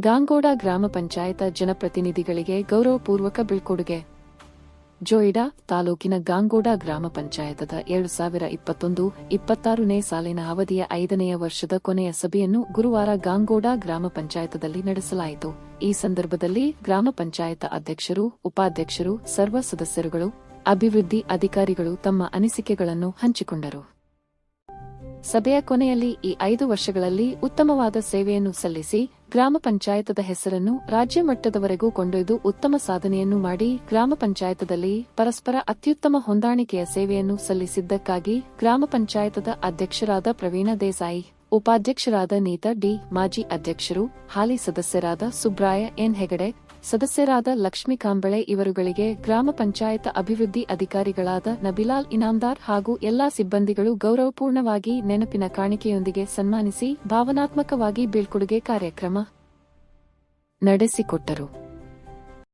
ಗಾಂಗೋಡ ಗ್ರಾಮ ಪಂಚಾಯತ ಜನಪ್ರತಿನಿಧಿಗಳಿಗೆ ಗೌರವಪೂರ್ವಕ ಬೀಳ್ಕೊಡುಗೆ. ಜೋಯಿಡಾ ತಾಲೂಕಿನ ಗಾಂಗೋಡ ಗ್ರಾಮ ಪಂಚಾಯತದ ಎರಡು ಸಾವಿರ ಇಪ್ಪತ್ತೊಂದು ಇಪ್ಪತ್ತಾರನೇ ಸಾಲಿನ ಅವಧಿಯ ಐದನೆಯ ವರ್ಷದ ಕೊನೆಯ ಸಭೆಯನ್ನು ಗುರುವಾರ ಗಾಂಗೋಡ ಗ್ರಾಮ ಪಂಚಾಯತದಲ್ಲಿ ನಡೆಸಲಾಯಿತು. ಈ ಸಂದರ್ಭದಲ್ಲಿ ಗ್ರಾಮ ಪಂಚಾಯತ ಅಧ್ಯಕ್ಷರು, ಉಪಾಧ್ಯಕ್ಷರು, ಸರ್ವ ಸದಸ್ಯರುಗಳು, ಅಭಿವೃದ್ಧಿ ಅಧಿಕಾರಿಗಳು ತಮ್ಮ ಅನಿಸಿಕೆಗಳನ್ನು ಹಂಚಿಕೊಂಡರು. ಸಭೆಯ ಕೊನೆಯಲ್ಲಿ ಈ ಐದು ವರ್ಷಗಳಲ್ಲಿ ಉತ್ತಮವಾದ ಸೇವೆಯನ್ನು ಸಲ್ಲಿಸಿ ಗ್ರಾಮ ಪಂಚಾಯತದ ಹೆಸರನ್ನು ರಾಜ್ಯ ಮಟ್ಟದವರೆಗೂ ಕೊಂಡೊಯ್ದು ಉತ್ತಮ ಸಾಧನೆಯನ್ನು ಮಾಡಿ ಗ್ರಾಮ ಪಂಚಾಯತದಲ್ಲಿ ಪರಸ್ಪರ ಅತ್ಯುತ್ತಮ ಹೊಂದಾಣಿಕೆಯ ಸೇವೆಯನ್ನು ಸಲ್ಲಿಸಿದ್ದಕ್ಕಾಗಿ ಗ್ರಾಮ ಪಂಚಾಯತದ ಅಧ್ಯಕ್ಷರಾದ ಪ್ರವೀಣ ದೇಸಾಯಿ, ಉಪಾಧ್ಯಕ್ಷರಾದ ನೀತಾ ಡಿ, ಮಾಜಿ ಅಧ್ಯಕ್ಷರು, ಹಾಲಿ ಸದಸ್ಯರಾದ ಸುಬ್ರಾಯ ಎನ್ ಹೆಗಡೆ ಸದಸ್ಯರಾದ ಲಕ್ಷ್ಮೀ ಕಾಂಬಳೆ ಇವರುಗಳಿಗೆ ಗ್ರಾಮ ಪಂಚಾಯತ್ ಅಭಿವೃದ್ಧಿ ಅಧಿಕಾರಿಗಳಾದ ನಬಿಲಾಲ್ ಇನಾಮ್ದಾರ್ ಹಾಗೂ ಎಲ್ಲಾ ಸಿಬ್ಬಂದಿಗಳು ಗೌರವಪೂರ್ಣವಾಗಿ ನೆನಪಿನ ಕಾಣಿಕೆಯೊಂದಿಗೆ ಸನ್ಮಾನಿಸಿ ಭಾವನಾತ್ಮಕವಾಗಿ ಬೀಳ್ಕೊಡುಗೆ ಕಾರ್ಯಕ್ರಮ ನಡೆಸಿಕೊಟ್ಟರು.